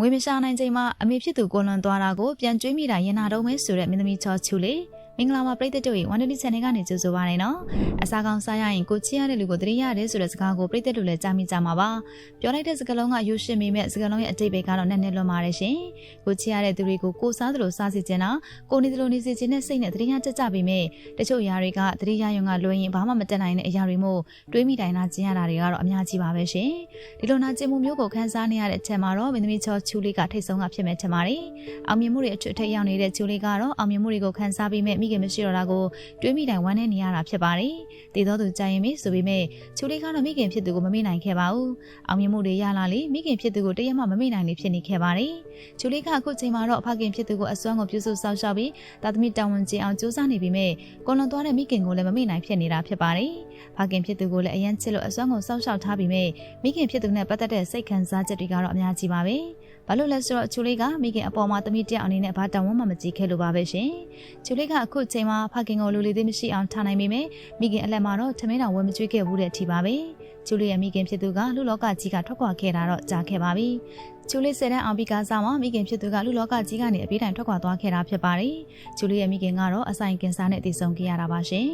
ငွေမရှာနိုင်ချိန်မှာအမေဖြစ်သူကိုလွန်သွားတာကိုပြန်ကျွေးမိတာရင်နာတော့မဲဆိုတဲ့မင်းသမီးချောချူလေး မင်္ဂလာပါပရိသတ်တို့ရေဝန်ဒလီ channel ကနေကြိုဆိုပါရနော်အစားကောင်းစားရရင်ကိုချစ်ရတဲ့လူကိုတတိရတယ်ဆိုတဲ့စကားကိုပရိသတ်တို့လည်းကြားမိကြမှာပါပြောလိုက်တဲ့စကားလုံးကယူရှင်းမိမဲ့စကားလုံးရဲ့အတိတ်ပဲကတော့နက်နက်လွန်ပါတယ်ရှင်ကိုချစ်ရတဲ့သူတွေကိုကိုစားသလိုစားစီခြင်းတာကိုနေသလိုနေစီခြင်းနဲ့စိတ်နဲ့တတိယကြကြပြီးမဲ့တချို့ຢာတွေကတတိယယုံကလွှဲရင်ဘာမှမတက်နိုင်တဲ့အရာတွေမို့တွေးမိတိုင်းနာကျင်ရတာတွေကတော့အများကြီးပါပဲရှင်ဒီလိုနာကျင်မှုမျိုးကိုခန်းစားနေရတဲ့အချက်မှာတော့မင်းသမီးချောချူလေးကထိတ်ဆုံးကဖြစ်မဲ့ထင်ပါတယ်အောင်မြင်မှုတွေအထွတ်အထိပ်ရောက်နေတဲ့ချူလေးကတော့အောင်မြင်မှုတွေကိုခန်းစားပြီးမဲ့မိခင်မရှိတော့တာကိုတွေးမိတိုင်းဝမ်းနေနေရတာဖြစ်ပါတယ်တည်တော်သူကြရင်ပြီဆိုပေမဲ့ချူလေးကတော့မိခင်ဖြစ်သူကိုမမေ့နိုင်ခဲ့ပါဘူးအောင်မြင်မှုတွေရလာလေမိခင်ဖြစ်သူကိုတရက်မှမမေ့နိုင်လေဖြစ်နေခဲ့ပါတယ်ချူလေးကအခုချိန်မှာတော့ဖခင်ဖြစ်သူကိုအစွမ်းကိုပြုစုစောင့်ရှောက်ပြီးတာသမီတာဝန်ကျင်အောင်ကြိုးစားနေပြီးမဲ့ကိုလွန်သွားတဲ့မိခင်ကိုလည်းမမေ့နိုင်ဖြစ်နေတာဖြစ်ပါတယ်ဖခင်ဖြစ်သူကိုလည်းအရန်ချစ်လို့အစွမ်းကိုစောင့်ရှောက်ထားပြီးမဲ့မိခင်ဖြစ်သူနဲ့ပတ်သက်တဲ့စိတ်ခံစားချက်တွေကတော့အများကြီးပါပဲဘာလို့လဲဆိုတော့ချူလေးကမိခင်အပေါ်မှာသမီးတယောက်အနေနဲ့ဘာတောင်းမှမကြည့်ခဲ့လို့ပါပဲရှင်ချူလေးကအခုချိန်မှာဖခင်ကိုလူလေးသေးမရှိအောင်ထားနိုင်ပေမဲ့မိခင်အလက်မှာတော့သမင်းတော်ဝယ်မကျွေးခဲ့ဘူးတဲ့အထိပါပဲချူလေးရဲ့မိခင်ဖြစ်သူကလူလောကကြီးကထွက်ခွာခဲ့တာတော့ကြာခဲ့ပါပြီ ချူလေးဆယ်တန်းအောင်ပြီးကားစားမှာမိခင်ဖြစ်သူကလူလောကကြီးကနေအပြေးတိုင်ထွက်ခွာသွားခဲ့တာဖြစ်ပါတယ်ချူလေးရဲ့မိခင်ကတော့အဆိုင်ကင်ဆာနဲ့တည်ဆုံခဲ့ရတာပါရှင်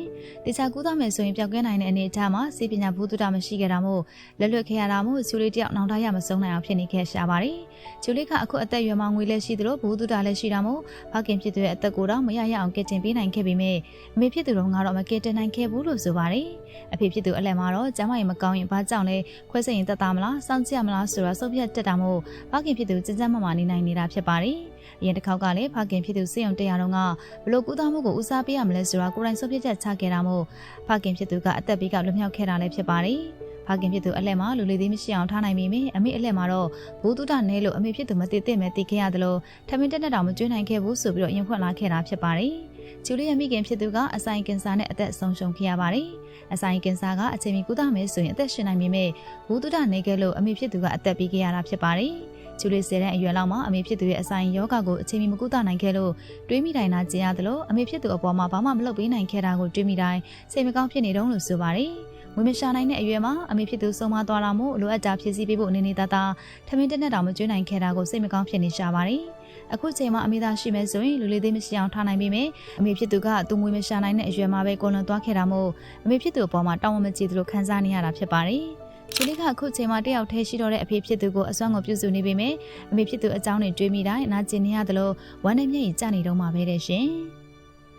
တခြားကူးသားမယ်ဆိုရင်ပျောက်ကင်းနိုင်တဲ့အနေအထားမှာစီပညာဘူးတုဒမရှိခဲ့တာမို့လက်လွတ်ခဲ့ရတာမို့ချူလေးတယောက်နောင်တရမဆုံးနိုင်အောင်ဖြစ်နေခဲ့ရှာပါတယ်ချူလေးကအခုအသက်ရွယ်မှငွေလည်းရှိသလိုဘူးတုဒလည်းရှိတာမို့ဖခင်ဖြစ်သူရဲ့အသက်ကိုတော့မရရအောင်ကယ်တင်ပေးနိုင်ခဲ့ပေမဲ့အမေဖြစ်သူတော့ငါတော့မကယ်တင်နိုင်ခဲ့ဘူးလို့ဆိုပါတယ်အဖေဖြစ်သူအလက်မှာတော့ကျမ်းမာရင်မကောင်းရင်ဘာကြောင့်လဲခွဲစိတ်ရင်တက်တာမလားစောင့်ကြည့်ရမလားဆိုတာစုပ်ပြတ်တက်တာမို့ဖခင်ဖြစ်သူစင်စမ်းမမနေနိုင်နေတာဖြစ်ပါတယ်။အရင်တစ်ခေါက်ကလည်းဖခင်ဖြစ်သူစေယုံတရားတော်ကဘလို့ကူးသားမှုကိုဦးစားပေးရမလဲဆိုတာကိုယ်တိုင်စုပ်ပြတ်ချက်ချခဲ့တာမို့ဖခင်ဖြစ်သူကအသက်ဘေးကလွတ်မြောက်ခဲ့တာလည်းဖြစ်ပါတယ်။ဖခင်ဖြစ်သူအလက်မှာလူလေးသေးမရှိအောင်ထားနိုင်ပြီမေအမေအလက်မှာတော့ဘူတုဒနဲလို့အမေဖြစ်သူမတည်တဲ့မဲ့တည်ခဲ့ရတယ်လို့ထမင်းတက်တက်တောင်မကျွေးနိုင်ခဲ့ဘူးဆိုပြီးတော့ရင်ဖွင့်လာခဲ့တာဖြစ်ပါတယ်။ဂျူလီရဲ့မိခင်ဖြစ်သူကအဆိုင်ကင်ဆာနဲ့အသက်ဆုံးရှုံးခဲ့ရပါတယ်။အဆိုင်ကင်ဆာကအချိန်မီကုသမယ်ဆိုရင်အသက်ရှင်နိုင်ပေမဲ့ဘူတုဒနေခဲ့လို့အမေဖြစ်သူကအသက်ပေးခဲ့ရတာဖြစ်ပါတယ်။ ကျူလေးဆယ်တဲ့အရွယ်လောက်မှာအမေဖြစ်သူရဲ့အဆိုင်ယောဂကိုအချိန်မီမကုသနိုင်ခဲ့လို့တွေးမိတိုင်းနာကျင်ရသလိုအမေဖြစ်သူအပေါ်မှာဘာမှမလုပ်ပေးနိုင်ခဲ့တာကိုတွေးမိတိုင်းစိတ်မကောင်းဖြစ်နေတော့လို့ဆိုပါတယ်။ဝင်းမရှာနိုင်တဲ့အရွယ်မှာအမေဖြစ်သူဆုံးမသွားတာမို့လိုအပ်တာဖြစ်စီပေးဖို့အနေနဲ့တသားထမင်းတက်နဲ့တောင်မကျွေးနိုင်ခဲ့တာကိုစိတ်မကောင်းဖြစ်နေရှာပါတယ်။အခုချိန်မှာအမေသားရှိမယ်ဆိုရင်လူလေးသေးမရှိအောင်ထားနိုင်ပြီမယ်။အမေဖြစ်သူကသူငွေမရှာနိုင်တဲ့အရွယ်မှာပဲကိုလွန်သွားခဲ့တာမို့အမေဖြစ်သူအပေါ်မှာတောင်းဝမကြည့်သလိုခံစားနေရတာဖြစ်ပါတယ်။ ချီလေးကအခုချိန်မှာတယောက်တည်းရှိတော့တဲ့အဖေဖြစ်သူကိုအစွမ်းကိုပြုစုနေပေမဲ့အမေဖြစ်သူအကြောင်းတွေတွေးမိတိုင်းနာကျင်နေရသလိုဝမ်းနဲ့မျက်ရည်ကျနေတော့မှာပဲတဲ့ရှင်။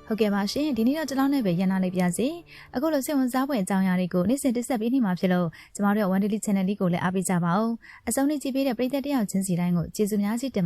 ဟုတ်ကဲ့ပါရှင်ဒီနေ့တော့ဒီလောက်နဲ့ပဲရန်နာလေးပြစီအခုလိုစိတ်ဝင်စားဖွယ်အကြောင်းအရာတွေကိုနေ့စဉ်တက်ဆက်ပေးနေမှာဖြစ်လို့ကျမတို့ရဲ့ One Daily Channel လေးကိုလည်းအားပေးကြပါဦးအဆုံးလေးကြည့်ပေးတဲ့ပရိသတ်တယောက်ချင်းစီတိုင်းကိုကျေးဇူးများကြီးတင်ပါ